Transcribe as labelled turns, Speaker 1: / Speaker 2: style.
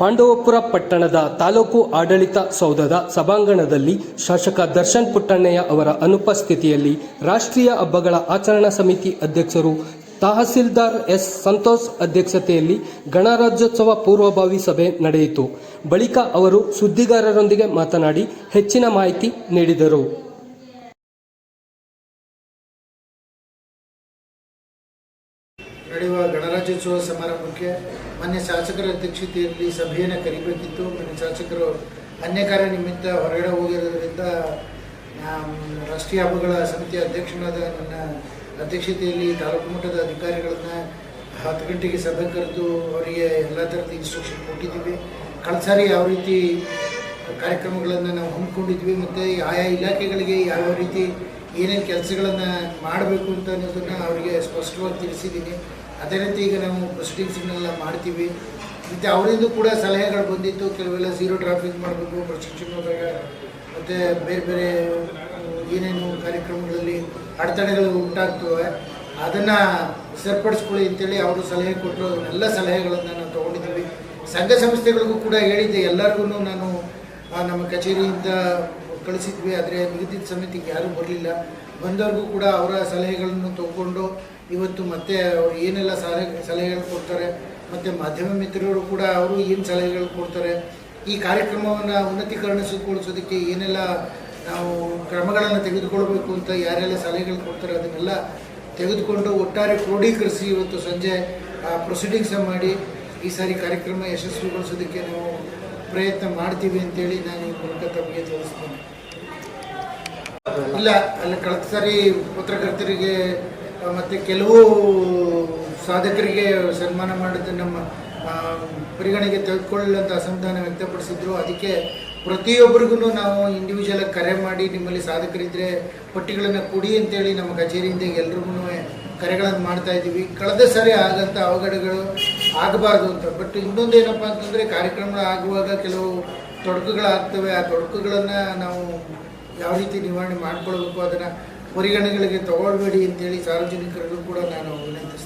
Speaker 1: ಪಾಂಡವಪುರ ಪಟ್ಟಣದ ತಾಲೂಕು ಆಡಳಿತ ಸೌಧದ ಸಭಾಂಗಣದಲ್ಲಿ ಶಾಸಕ ದರ್ಶನ್ ಪುಟ್ಟಣ್ಣಯ್ಯ ಅವರ ಅನುಪಸ್ಥಿತಿಯಲ್ಲಿ ರಾಷ್ಟ್ರೀಯ ಹಬ್ಬಗಳ ಆಚರಣಾ ಸಮಿತಿ ಅಧ್ಯಕ್ಷರು ತಹಸೀಲ್ದಾರ್ ಎಸ್ ಸಂತೋಷ್ ಅಧ್ಯಕ್ಷತೆಯಲ್ಲಿ ಗಣರಾಜ್ಯೋತ್ಸವ ಪೂರ್ವಭಾವಿ ಸಭೆ ನಡೆಯಿತು. ಬಳಿಕ ಅವರು ಸುದ್ದಿಗಾರರೊಂದಿಗೆ ಮಾತನಾಡಿ ಹೆಚ್ಚಿನ ಮಾಹಿತಿ ನೀಡಿದರು.
Speaker 2: ನಡೆಯುವ ಗಣರಾಜ್ಯೋತ್ಸವ ಸಮಾರಂಭಕ್ಕೆ ಮಾನ್ಯ ಶಾಸಕರ ಅಧ್ಯಕ್ಷತೆಯಲ್ಲಿ ಸಭೆಯನ್ನು ಕರಿಬೇಕಿತ್ತು. ಮಾನ್ಯ ಶಾಸಕರು ಅನ್ಯ ಕಾರ್ಯ ನಿಮಿತ್ತ ಹೊರಗಡೆ ಹೋಗಿರೋದ್ರಿಂದ ರಾಷ್ಟ್ರೀಯ ಹಬ್ಬಗಳ ಸಮಿತಿಯ ಅಧ್ಯಕ್ಷನಾದ ನನ್ನ ಅಧ್ಯಕ್ಷತೆಯಲ್ಲಿ ತಾಲೂಕು ಮಟ್ಟದ ಅಧಿಕಾರಿಗಳನ್ನು ಹತ್ತು ಗಂಟೆಗೆ ಸಭೆ ಕರೆದು ಅವರಿಗೆ ಎಲ್ಲ ಥರದ ಇನ್ಸ್ಟ್ರಕ್ಷನ್ ಕೊಟ್ಟಿದ್ದೀವಿ. ಕಳೆದ ಸಾರಿ ಯಾವ ರೀತಿ ಕಾರ್ಯಕ್ರಮಗಳನ್ನು ನಾವು ಹಮ್ಮಿಕೊಂಡಿದ್ವಿ, ಮತ್ತು ಆಯಾ ಇಲಾಖೆಗಳಿಗೆ ಯಾವ ರೀತಿ ಏನೇನು ಕೆಲಸಗಳನ್ನು ಮಾಡಬೇಕು ಅಂತ ಅನ್ನೋದನ್ನು ಅವರಿಗೆ ಸ್ಪಷ್ಟವಾಗಿ ತಿಳಿಸಿದ್ದೀನಿ. ಅದೇ ರೀತಿ ಈಗ ನಾವು ಪ್ರೊಸೀಡಿಂಗ್ಸ್ನೆಲ್ಲ ಮಾಡ್ತೀವಿ. ಮತ್ತು ಅವರಿಂದ ಕೂಡ ಸಲಹೆಗಳು ಬಂದಿತ್ತು. ಕೆಲವೆಲ್ಲ ಝೀರೋ ಟ್ರಾಫಿಕ್ ಮಾಡಬೇಕು ಪ್ರಶಿಕ್ಷಣ ಹೋದಾಗ ಮತ್ತು ಬೇರೆ ಬೇರೆ ಏನೇನು ಕಾರ್ಯಕ್ರಮಗಳಲ್ಲಿ ಅಡೆತಡೆಗಳು ಉಂಟಾಗ್ತವೆ. ಅದನ್ನು ಸರಿಪಡಿಸ್ಕೊಳ್ಳಿ ಅಂತೇಳಿ ಅವರು ಸಲಹೆ ಕೊಟ್ಟರು. ಅದನ್ನೆಲ್ಲ ಸಲಹೆಗಳನ್ನು ನಾವು ತೊಗೊಂಡಿದ್ದೀವಿ. ಸಂಘ ಸಂಸ್ಥೆಗಳಿಗೂ ಕೂಡ ಹೇಳಿದ್ದೆ. ಎಲ್ಲರಿಗೂ ನಾನು ನಮ್ಮ ಕಚೇರಿಯಿಂದ ಕಳಿಸಿದ್ವಿ, ಆದರೆ ನಿಗದಿತ ಸಮಿತಿಗೆ ಯಾರೂ ಬರಲಿಲ್ಲ. ಬಂದವ್ರಿಗೂ ಕೂಡ ಅವರ ಸಲಹೆಗಳನ್ನು ತಗೊಂಡು ಇವತ್ತು ಮತ್ತೆ ಅವರು ಏನೆಲ್ಲ ಸಲಹೆ, ಸಲಹೆಗಳು ಕೊಡ್ತಾರೆ, ಮತ್ತು ಮಾಧ್ಯಮ ಮಿತ್ರರು ಕೂಡ ಅವರು ಏನು ಸಲಹೆಗಳು ಕೊಡ್ತಾರೆ, ಈ ಕಾರ್ಯಕ್ರಮವನ್ನು ಉನ್ನತೀಕರಣಗೊಳಿಸೋದಕ್ಕೆ ಏನೆಲ್ಲ ನಾವು ಕ್ರಮಗಳನ್ನು ತೆಗೆದುಕೊಳ್ಬೇಕು ಅಂತ ಯಾರೆಲ್ಲ ಸಲಹೆಗಳು ಕೊಡ್ತಾರೆ ಅದನ್ನೆಲ್ಲ ತೆಗೆದುಕೊಂಡು ಒಟ್ಟಾರೆ ಕ್ರೋಢೀಕರಿಸಿ ಇವತ್ತು ಸಂಜೆ ಪ್ರೊಸೀಡಿಂಗ್ಸ್ ಮಾಡಿ ಈ ಸಾರಿ ಕಾರ್ಯಕ್ರಮ ಯಶಸ್ವಿಗೊಳಿಸೋದಕ್ಕೆ ನಾವು ಪ್ರಯತ್ನ ಮಾಡ್ತೀವಿ ಅಂತೇಳಿ ನಾನು ಈ ಮೂಲಕ ತಮಗೆ ತಿಳಿಸ್ತೇನೆ ಇಲ್ಲ, ಅಲ್ಲಿ ಕಳೆದ ಸಾರಿ ಪತ್ರಕರ್ತರಿಗೆ, ಮತ್ತು ಕೆಲವು ಸಾಧಕರಿಗೆ ಸನ್ಮಾನ ಮಾಡಿದ್ದು ನಮ್ಮ ಪರಿಗಣೆಗೆ ತೆಗೆದುಕೊಳ್ಳಂತ ಅಸಮಾಧಾನ ವ್ಯಕ್ತಪಡಿಸಿದ್ರು. ಅದಕ್ಕೆ ಪ್ರತಿಯೊಬ್ಬರಿಗೂ ನಾವು ಇಂಡಿವಿಜುವಲ್ ಕರೆ ಮಾಡಿ ನಿಮ್ಮಲ್ಲಿ ಸಾಧಕರಿದ್ದರೆ ಪಟ್ಟಿಗಳನ್ನು ಕೊಡಿ ಅಂತೇಳಿ ನಮ್ಮ ಕಚೇರಿಯಿಂದ ಎಲ್ರಿಗೂ ಕರೆಗಳನ್ನು ಮಾಡ್ತಾ ಇದ್ದೀವಿ. ಕಳೆದ ಸಾರಿ ಆದಂಥ ಅವಘಡಗಳು ಆಗಬಾರ್ದು ಅಂತ. ಬಟ್ ಇನ್ನೊಂದು ಏನಪ್ಪ ಅಂತಂದರೆ ಕಾರ್ಯಕ್ರಮಗಳು ಆಗುವಾಗ ಕೆಲವು ತೊಡಕುಗಳಾಗ್ತವೆ. ಆ ತೊಡಕುಗಳನ್ನು ನಾವು ಯಾವ ರೀತಿ ನಿವಾರಣೆ ಮಾಡ್ಕೊಳ್ಬೇಕು ಅದನ್ನು ಪರಿಗಣನೆಗಳಿಗೆ ತಗೊಳ್ಬೇಡಿ ಅಂತೇಳಿ ಸಾರ್ವಜನಿಕರಿಗೂ ಕೂಡ ನಾನು ವಿನಂತಿಸ್ತೇನೆ